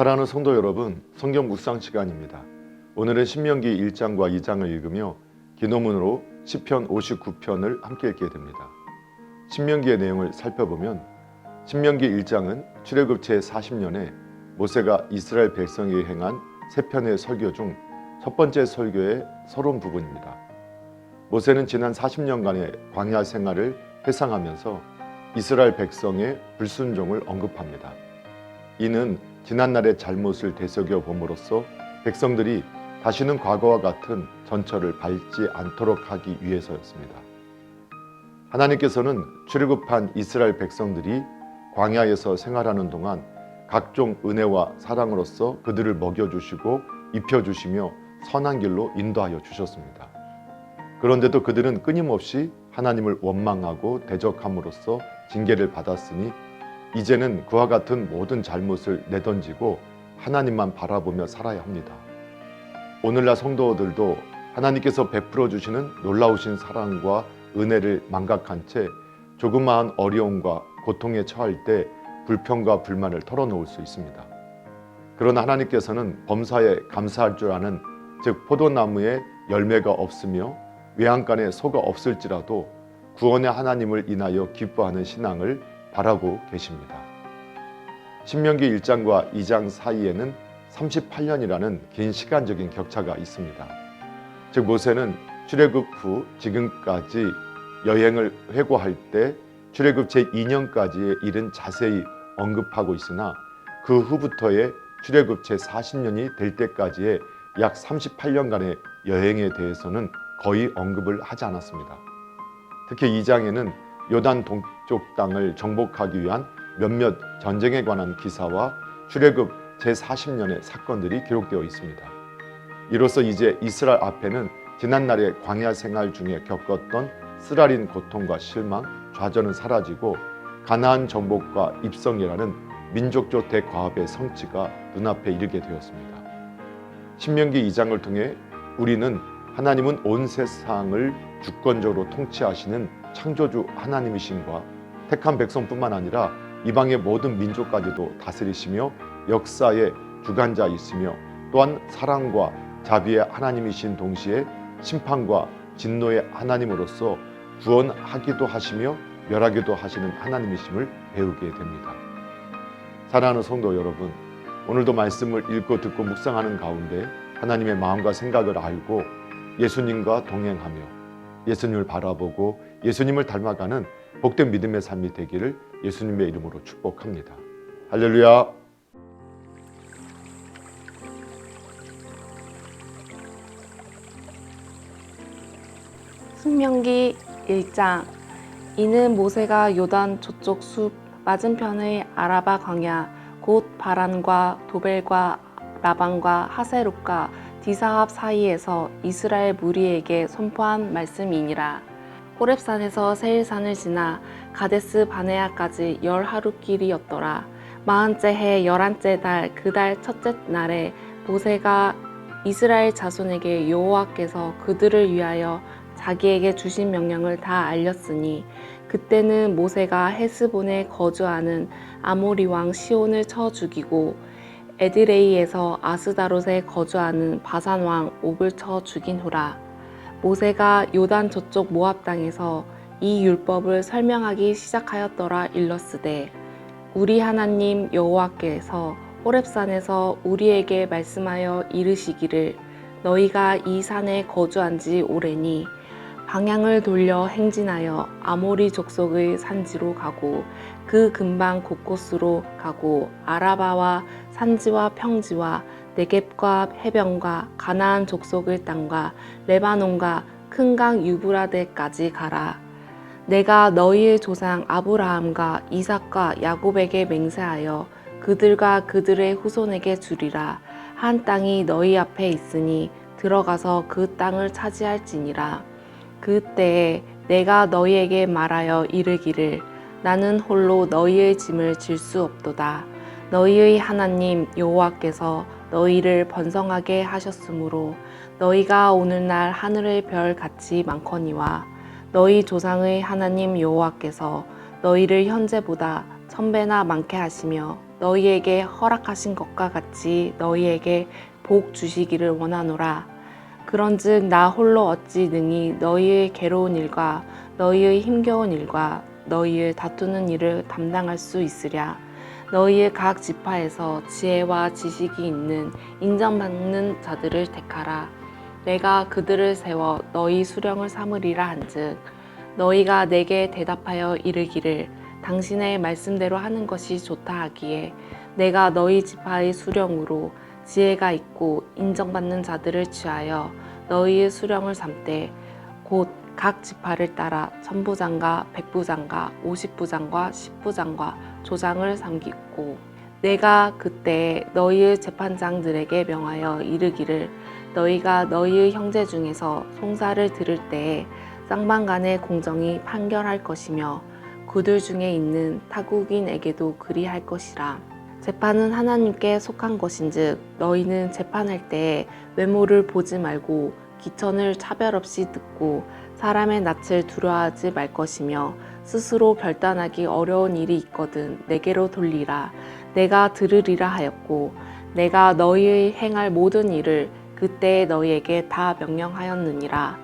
사랑하는 성도 여러분, 성경 묵상 시간입니다. 오늘은 신명기 1장과 2장을 읽으며 기도문으로 시편 59편을 함께 읽게 됩니다. 신명기의 내용을 살펴보면 신명기 1장은 출애굽 제 40년에 모세가 이스라엘 백성에게 행한 세 편의 설교 중 첫 번째 설교의 서론 부분입니다. 모세는 지난 40년간의 광야 생활을 회상하면서 이스라엘 백성의 불순종을 언급합니다. 이는 지난날의 잘못을 되새겨 봄으로써 백성들이 다시는 과거와 같은 전철을 밟지 않도록 하기 위해서였습니다. 하나님께서는 출애굽한 이스라엘 백성들이 광야에서 생활하는 동안 각종 은혜와 사랑으로서 그들을 먹여주시고 입혀주시며 선한 길로 인도하여 주셨습니다. 그런데도 그들은 끊임없이 하나님을 원망하고 대적함으로써 징계를 받았으니 이제는 그와 같은 모든 잘못을 내던지고 하나님만 바라보며 살아야 합니다. 오늘날 성도들도 하나님께서 베풀어 주시는 놀라우신 사랑과 은혜를 망각한 채 조그마한 어려움과 고통에 처할 때 불평과 불만을 털어놓을 수 있습니다. 그러나 하나님께서는 범사에 감사할 줄 아는 즉 포도나무에 열매가 없으며 외양간에 소가 없을지라도 구원의 하나님을 인하여 기뻐하는 신앙을 바라고 계십니다. 신명기 1장과 2장 사이에는 38년이라는 긴 시간적인 격차가 있습니다. 즉 모세는 출애굽 후 지금까지 여행을 회고할 때 출애굽 제 2년까지의 일은 자세히 언급하고 있으나 그 후부터의 출애굽 제 40년이 될 때까지의 약 38년간의 여행에 대해서는 거의 언급을 하지 않았습니다. 특히 2장에는 요단 동쪽 땅을 정복하기 위한 몇몇 전쟁에 관한 기사와 출애굽 제 40년의 사건들이 기록되어 있습니다. 이로써 이제 이스라엘 앞에는 지난날의 광야 생활 중에 겪었던 쓰라린 고통과 실망, 좌절은 사라지고 가나안 정복과 입성이라는 민족적 대과업의 성취가 눈앞에 이르게 되었습니다. 신명기 2장을 통해 우리는 하나님은 온 세상을 주권적으로 통치하시는 창조주 하나님이신과 택한 백성뿐만 아니라 이방의 모든 민족까지도 다스리시며 역사의 주관자이시며 또한 사랑과 자비의 하나님이신 동시에 심판과 진노의 하나님으로서 구원하기도 하시며 멸하기도 하시는 하나님이심을 배우게 됩니다. 사랑하는 성도 여러분, 오늘도 말씀을 읽고 듣고 묵상하는 가운데 하나님의 마음과 생각을 알고 예수님과 동행하며 예수님을 바라보고 예수님을 닮아가는 복된 믿음의 삶이 되기를 예수님의 이름으로 축복합니다. 할렐루야. 신명기 1장 이는 모세가 요단 저쪽 숲 맞은편의 아라바 광야 곧 바란과 도벨과 라반과 하세룩과 디사합 사이에서 이스라엘 무리에게 선포한 말씀이니라. 호렙산에서 세일산을 지나 가데스 바네아까지 열 하루 길이었더라. 마흔째 해 열한째 달 그 달 첫째 날에 모세가 이스라엘 자손에게 여호와께서 그들을 위하여 자기에게 주신 명령을 다 알렸으니 그때는 모세가 헤스본에 거주하는 아모리 왕 시온을 쳐 죽이고 에드레이에서 아스다롯에 거주하는 바산 왕 옥을 쳐 죽인 후라 모세가 요단 저쪽 모압 땅에서 이 율법을 설명하기 시작하였더라 일러스되 우리 하나님 여호와께서 호렙산에서 우리에게 말씀하여 이르시기를 너희가 이 산에 거주한 지 오래니 방향을 돌려 행진하여 아모리 족속의 산지로 가고 그 근방 곳곳으로 가고 아라바와 산지와 평지와 네겝과 해변과 가나안 족속의 땅과 레바논과 큰 강 유브라데까지 가라. 내가 너희의 조상 아브라함과 이삭과 야곱에게 맹세하여 그들과 그들의 후손에게 주리라. 한 땅이 너희 앞에 있으니 들어가서 그 땅을 차지할지니라. 그때에 내가 너희에게 말하여 이르기를 나는 홀로 너희의 짐을 질 수 없도다. 너희의 하나님 여호와께서 너희를 번성하게 하셨으므로 너희가 오늘날 하늘의 별 같이 많거니와 너희 조상의 하나님 여호와께서 너희를 현재보다 천배나 많게 하시며 너희에게 허락하신 것과 같이 너희에게 복 주시기를 원하노라. 그런즉 나 홀로 어찌 능히 너희의 괴로운 일과 너희의 힘겨운 일과 너희의 다투는 일을 담당할 수 있으랴. 너희의 각 지파에서 지혜와 지식이 있는 인정받는 자들을 택하라. 내가 그들을 세워 너희 수령을 삼으리라 한즉 너희가 내게 대답하여 이르기를 당신의 말씀대로 하는 것이 좋다 하기에 내가 너희 지파의 수령으로 지혜가 있고 인정받는 자들을 취하여 너희의 수령을 삼되 곧 각 지파를 따라 천부장과 백부장과 오십부장과 십부장과 조장을 삼기고 내가 그때 너희의 재판장들에게 명하여 이르기를 너희가 너희의 형제 중에서 송사를 들을 때에 쌍방간의 공정이 판결할 것이며 그들 중에 있는 타국인에게도 그리할 것이라. 재판은 하나님께 속한 것인즉 너희는 재판할 때에 외모를 보지 말고 기천을 차별 없이 듣고 사람의 낯을 두려워하지 말 것이며 스스로 결단하기 어려운 일이 있거든 내게로 돌리라. 내가 들으리라 하였고 내가 너희의 행할 모든 일을 그때 너희에게 다 명령하였느니라.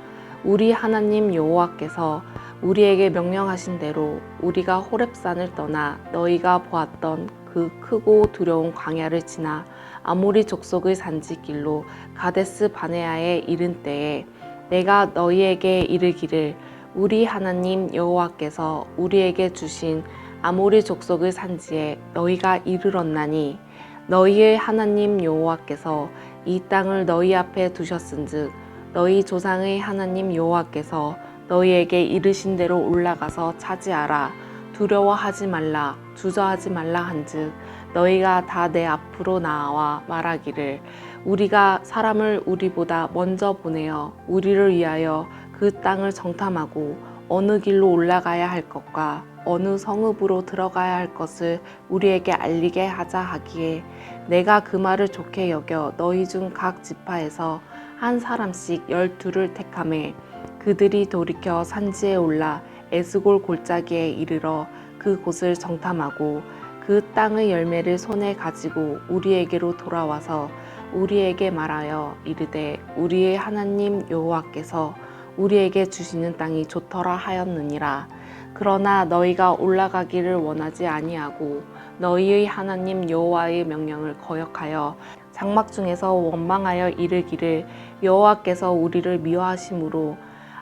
우리 하나님 여호와께서 우리에게 명령하신 대로 우리가 호렙산을 떠나 너희가 보았던 그 크고 두려운 광야를 지나 아모리 족속의 산지길로 가데스 바네아에 이른 때에 내가 너희에게 이르기를 우리 하나님 여호와께서 우리에게 주신 아모리 족속의 산지에 너희가 이르렀나니 너희의 하나님 여호와께서 이 땅을 너희 앞에 두셨은즉 너희 조상의 하나님 여호와께서 너희에게 이르신 대로 올라가서 차지하라. 두려워하지 말라 주저하지 말라 한즉 너희가 다 내 앞으로 나와 말하기를 우리가 사람을 우리보다 먼저 보내어 우리를 위하여 그 땅을 정탐하고 어느 길로 올라가야 할 것과 어느 성읍으로 들어가야 할 것을 우리에게 알리게 하자 하기에 내가 그 말을 좋게 여겨 너희 중 각 지파에서 한 사람씩 열두를 택함에 그들이 돌이켜 산지에 올라 에스골 골짜기에 이르러 그 곳을 정탐하고 그 땅의 열매를 손에 가지고 우리에게로 돌아와서 우리에게 말하여 이르되 우리의 하나님 여호와께서 우리에게 주시는 땅이 좋더라 하였느니라 그러나 너희가 올라가기를 원하지 아니하고 너희의 하나님 여호와의 명령을 거역하여 장막 중에서 원망하여 이르기를 여호와께서 우리를 미워하심으로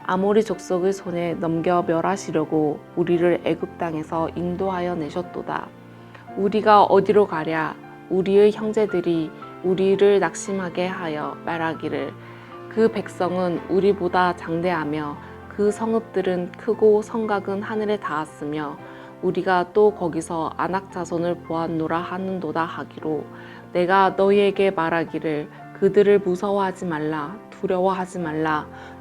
아모리 족속의 손에 넘겨 멸하시려고 우리를 애굽 땅에서 인도하여 내셨도다. 우리가 어디로 가랴? 우리의 형제들이 우리를 낙심하게 하여 말하기를. 그 백성은 우리보다 장대하며 그 성읍들은 크고 성곽은 하늘에 닿았으며 우리가 또 거기서 안악 자손을 보았노라 하는도다 하기로. 내가 너희에게 말하기를 그들을 무서워하지 말라 두려워하지 말라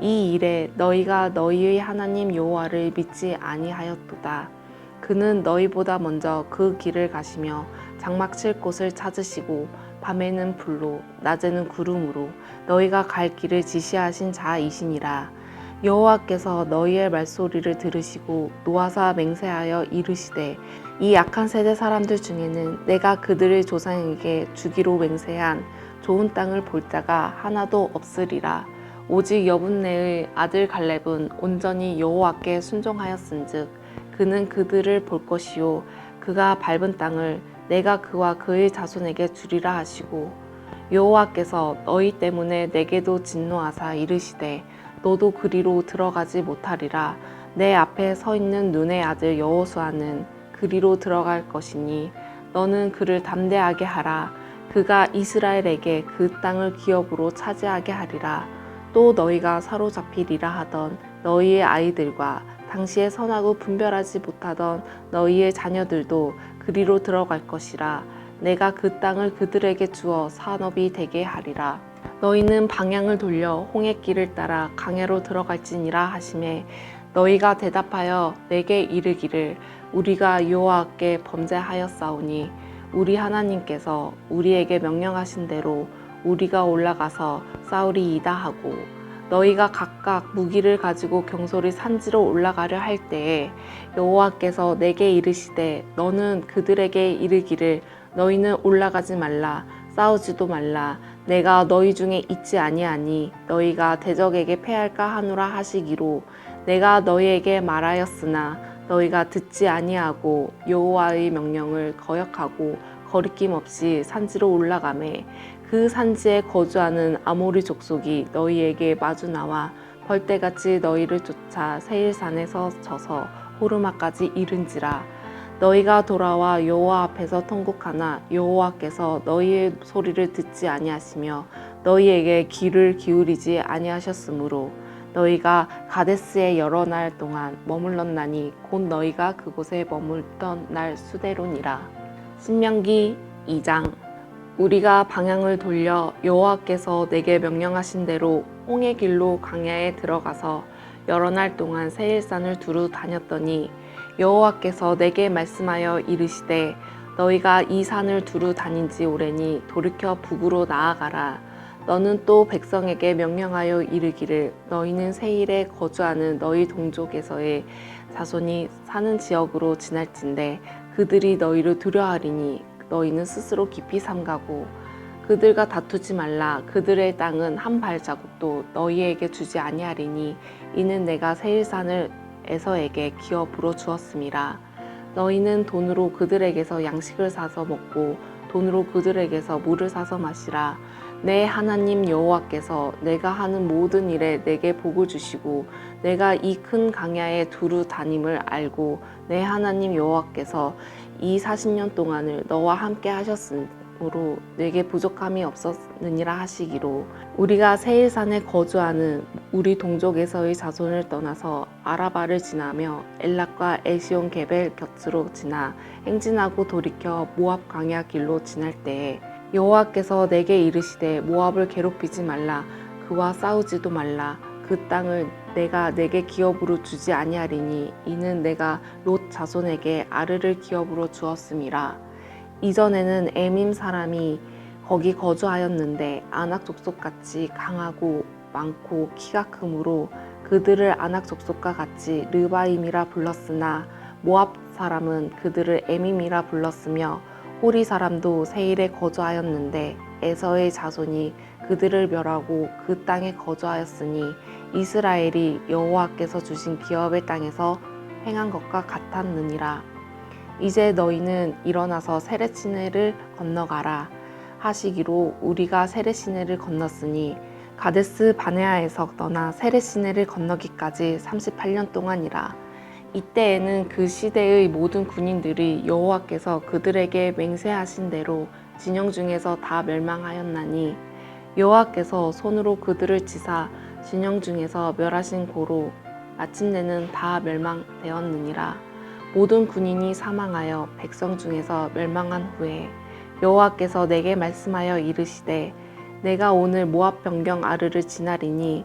이 일에 너희가 너희의 하나님 여호와를 믿지 아니하였도다. 그는 너희보다 먼저 그 길을 가시며 장막 칠 곳을 찾으시고 밤에는 불로 낮에는 구름으로 너희가 갈 길을 지시하신 자이시니라. 여호와께서 너희의 말소리를 들으시고 노하사 맹세하여 이르시되 이 약한 세대 사람들 중에는 내가 그들의 조상에게 주기로 맹세한 좋은 땅을 볼 자가 하나도 없으리라. 오직 여분네의 아들 갈렙은 온전히 여호와께 순종하였은즉 그는 그들을 볼 것이요 그가 밟은 땅을 내가 그와 그의 자손에게 주리라 하시고 여호와께서 너희 때문에 내게도 진노하사 이르시되 너도 그리로 들어가지 못하리라 내 앞에 서 있는 눈의 아들 여호수아는 그리로 들어갈 것이니 너는 그를 담대하게 하라 그가 이스라엘에게 그 땅을 기업으로 차지하게 하리라 또 너희가 사로잡히리라 하던 너희의 아이들과 당시에 선하고 분별하지 못하던 너희의 자녀들도 그리로 들어갈 것이라 내가 그 땅을 그들에게 주어 산업이 되게 하리라. 너희는 방향을 돌려 홍해 길을 따라 강야로 들어갈지니라 하심에 너희가 대답하여 내게 이르기를 우리가 여호와께 범죄하였사오니 우리 하나님께서 우리에게 명령하신 대로 우리가 올라가서 싸우리이다 하고 너희가 각각 무기를 가지고 경솔히 산지로 올라가려 할 때에 여호와께서 내게 이르시되 너는 그들에게 이르기를 너희는 올라가지 말라 싸우지도 말라. 내가 너희 중에 있지 아니하니 너희가 대적에게 패할까 하노라 하시기로 내가 너희에게 말하였으나 너희가 듣지 아니하고 여호와의 명령을 거역하고 거리낌 없이 산지로 올라가매 그 산지에 거주하는 아모리 족속이 너희에게 마주 나와 벌떼같이 너희를 쫓아 세일산에서 져서 호르마까지 이른지라. 너희가 돌아와 여호와 앞에서 통곡하나 여호와께서 너희의 소리를 듣지 아니하시며 너희에게 귀를 기울이지 아니하셨으므로 너희가 가데스에 여러 날 동안 머물렀나니 곧 너희가 그곳에 머물던 날 수대로니라. 신명기 2장 우리가 방향을 돌려 여호와께서 내게 명령하신 대로 홍해 길로 광야에 들어가서 여러 날 동안 세일산을 두루 다녔더니 여호와께서 내게 말씀하여 이르시되 너희가 이 산을 두루 다닌 지 오래니 돌이켜 북으로 나아가라. 너는 또 백성에게 명령하여 이르기를 너희는 세일에 거주하는 너희 동족에서의 자손이 사는 지역으로 지날진대 그들이 너희를 두려워하리니 너희는 스스로 깊이 삼가고 그들과 다투지 말라. 그들의 땅은 한 발자국도 너희에게 주지 아니하리니 이는 내가 세일산을 에서에게 기업으로 주었음이라 너희는 돈으로 그들에게서 양식을 사서 먹고 돈으로 그들에게서 물을 사서 마시라. 내 하나님 여호와께서 내가 하는 모든 일에 내게 복을 주시고 내가 이 큰 강야에 두루 다님을 알고 내 하나님 여호와께서 이 40년 동안을 너와 함께 하셨으므로 내게 부족함이 없었느니라 하시기로 우리가 세일산에 거주하는 우리 동족에서의 자손을 떠나서 아라바를 지나며 엘락과 에시온 게벨 곁으로 지나 행진하고 돌이켜 모압 광야 길로 지날 때에 여호와께서 내게 이르시되 모압을 괴롭히지 말라. 그와 싸우지도 말라. 그 땅을 내가 내게 기업으로 주지 아니하리니 이는 내가 롯 자손에게 아르를 기업으로 주었음이라. 이전에는 에밈 사람이 거기 거주하였는데 아낙 족속 같이 강하고 많고 키가 크므로 그들을 아낙 족속과 같이 르바임이라 불렀으나 모압 사람은 그들을 에밈이라 불렀으며 호리 사람도 세일에 거주하였는데 에서의 자손이 그들을 멸하고 그 땅에 거주하였으니 이스라엘이 여호와께서 주신 기업의 땅에서 행한 것과 같았느니라. 이제 너희는 일어나서 세레시네를 건너가라 하시기로 우리가 세레시네를 건넜으니 가데스 바네아에서 떠나 세레시네를 건너기까지 38년 동안이라. 이때에는 그 시대의 모든 군인들이 여호와께서 그들에게 맹세하신 대로 진영 중에서 다 멸망하였나니 여호와께서 손으로 그들을 치사 진영 중에서 멸하신 고로 마침내는 다 멸망되었느니라. 모든 군인이 사망하여 백성 중에서 멸망한 후에 여호와께서 내게 말씀하여 이르시되 내가 오늘 모압 변경 아르를 지나리니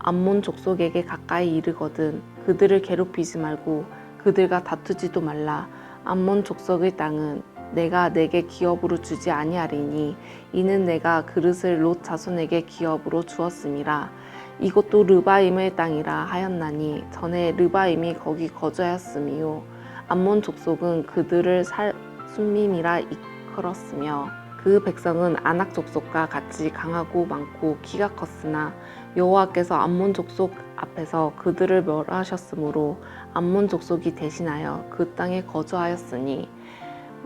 암몬 족속에게 가까이 이르거든 그들을 괴롭히지 말고 그들과 다투지도 말라. 암몬 족속의 땅은 내가 내게 기업으로 주지 아니하리니 이는 내가 그릇을 롯 자손에게 기업으로 주었음이라 이것도 르바임의 땅이라 하였나니 전에 르바임이 거기 거주하였음이요. 암몬 족속은 그들을 살 순민이라 이끌었으며 그 백성은 아낙 족속과 같이 강하고 많고 키가 컸으나 여호와께서 암몬 족속 앞에서 그들을 멸하셨으므로 암몬 족속이 대신하여 그 땅에 거주하였으니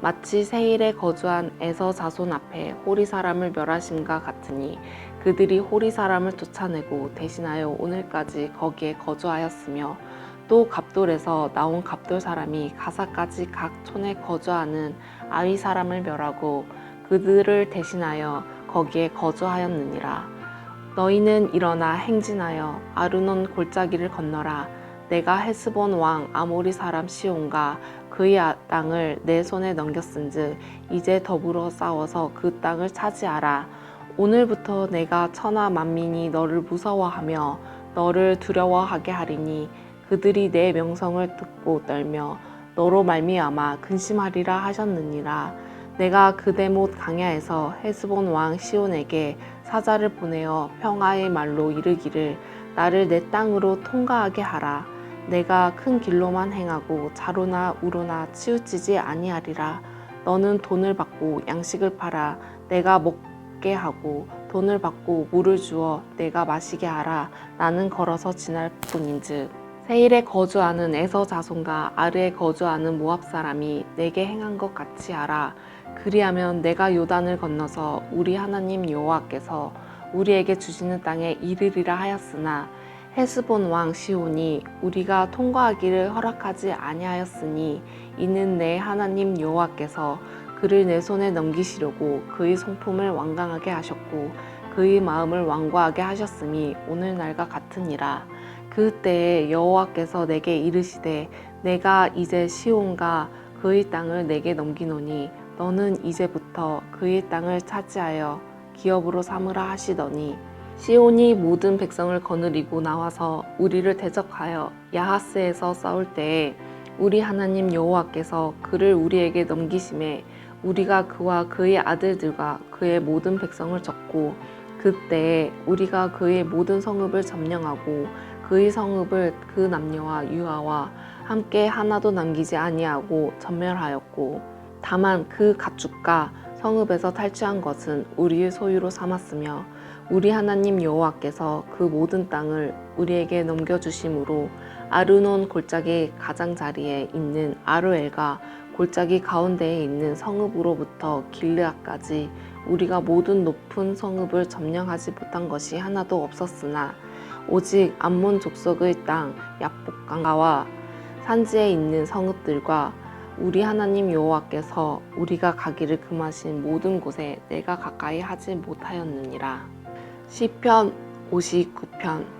마치 세일에 거주한 에서 자손 앞에 호리 사람을 멸하심과 같으니 그들이 호리 사람을 쫓아내고 대신하여 오늘까지 거기에 거주하였으며 또 갑돌에서 나온 갑돌 사람이 가사까지 각 촌에 거주하는 아위 사람을 멸하고 그들을 대신하여 거기에 거주하였느니라 너희는 일어나 행진하여 아르논 골짜기를 건너라 내가 헤스본 왕 아모리 사람 시온과 그 그의 아- 땅을 내 손에 넘겼은즉 이제 더불어 싸워서 그 땅을 차지하라. 오늘부터 내가 천하 만민이 너를 무서워하며 너를 두려워하게 하리니 그들이 내 명성을 듣고 떨며 너로 말미암아 근심하리라 하셨느니라. 내가 그대못 강야에서 헤스본 왕 시온에게 사자를 보내어 평화의 말로 이르기를 나를 내 땅으로 통과하게 하라. 내가 큰 길로만 행하고 자로나 우로나 치우치지 아니하리라. 너는 돈을 받고 양식을 팔아 내가 먹 게 하고 돈을 받고 물을 주어 내가 마시게 하라. 나는 걸어서 지날 뿐인즉 세일에 거주하는 에서 자손과 아르에 거주하는 모압 사람이 내게 행한 것 같이 하라. 그리하면 내가 요단을 건너서 우리 하나님 여호와께서 우리에게 주시는 땅에 이르리라 하였으나 헤스본 왕 시온이 우리가 통과하기를 허락하지 아니하였으니 이는 내 하나님 여호와께서 그를 내 손에 넘기시려고 그의 성품을 완강하게 하셨고 그의 마음을 완고하게 하셨음이 오늘날과 같으니라. 그때에 여호와께서 내게 이르시되 내가 이제 시온과 그의 땅을 내게 넘기노니 너는 이제부터 그의 땅을 차지하여 기업으로 삼으라 하시더니 시온이 모든 백성을 거느리고 나와서 우리를 대적하여 야하스에서 싸울 때에 우리 하나님 여호와께서 그를 우리에게 넘기심에 우리가 그와 그의 아들들과 그의 모든 백성을 졌고 그때에 우리가 그의 모든 성읍을 점령하고 그의 성읍을 그 남녀와 유아와 함께 하나도 남기지 아니하고 전멸하였고 다만 그 가축과 성읍에서 탈취한 것은 우리의 소유로 삼았으며 우리 하나님 여호와께서 그 모든 땅을 우리에게 넘겨 주심으로 아르논 골짜기 가장자리에 있는 아르엘과 골짜기 가운데에 있는 성읍으로부터 길르앗까지 우리가 모든 높은 성읍을 점령하지 못한 것이 하나도 없었으나 오직 암몬 족속의 땅 야복강가와 산지에 있는 성읍들과 우리 하나님 여호와께서 우리가 가기를 금하신 모든 곳에 내가 가까이 하지 못하였느니라. 시편 59편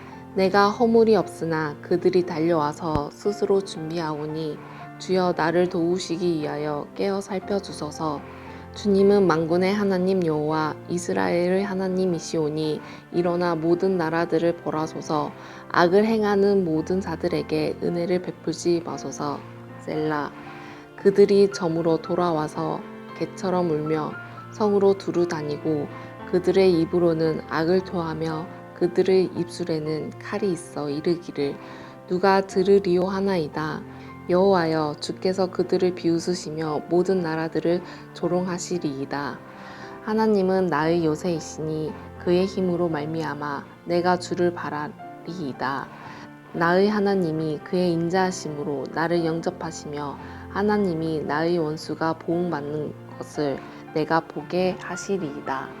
내가 허물이 없으나 그들이 달려와서 스스로 준비하오니 주여 나를 도우시기 위하여 깨어 살펴주소서. 주님은 만군의 하나님 여호와 이스라엘의 하나님이시오니 일어나 모든 나라들을 벌하소서. 악을 행하는 모든 자들에게 은혜를 베풀지 마소서. 셀라. 그들이 점으로 돌아와서 개처럼 울며 성으로 두루 다니고 그들의 입으로는 악을 토하며 그들의 입술에는 칼이 있어 이르기를 누가 들으리오 하나이다. 여호와여 주께서 그들을 비웃으시며 모든 나라들을 조롱하시리이다. 하나님은 나의 요새이시니 그의 힘으로 말미암아 내가 주를 바라리이다. 나의 하나님이 그의 인자하심으로 나를 영접하시며 하나님이 나의 원수가 보응받는 것을 내가 보게 하시리이다.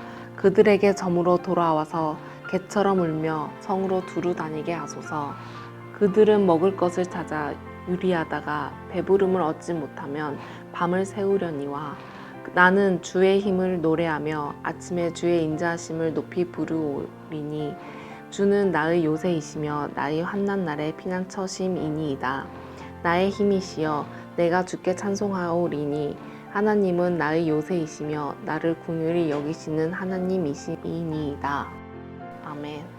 그들에게 점으로 돌아와서 개처럼 울며 성으로 두루 다니게 하소서 그들은 먹을 것을 찾아 유리하다가 배부름을 얻지 못하면 밤을 새우려니와 나는 주의 힘을 노래하며 아침에 주의 인자하심을 높이 부르오리니 주는 나의 요새이시며 나의 환난 날의 피난처심이니이다. 나의 힘이시여 내가 주께 찬송하오리니 하나님은 나의 요새이시며 나를 궁휼히 여기시는 하나님이시니이다. 아멘.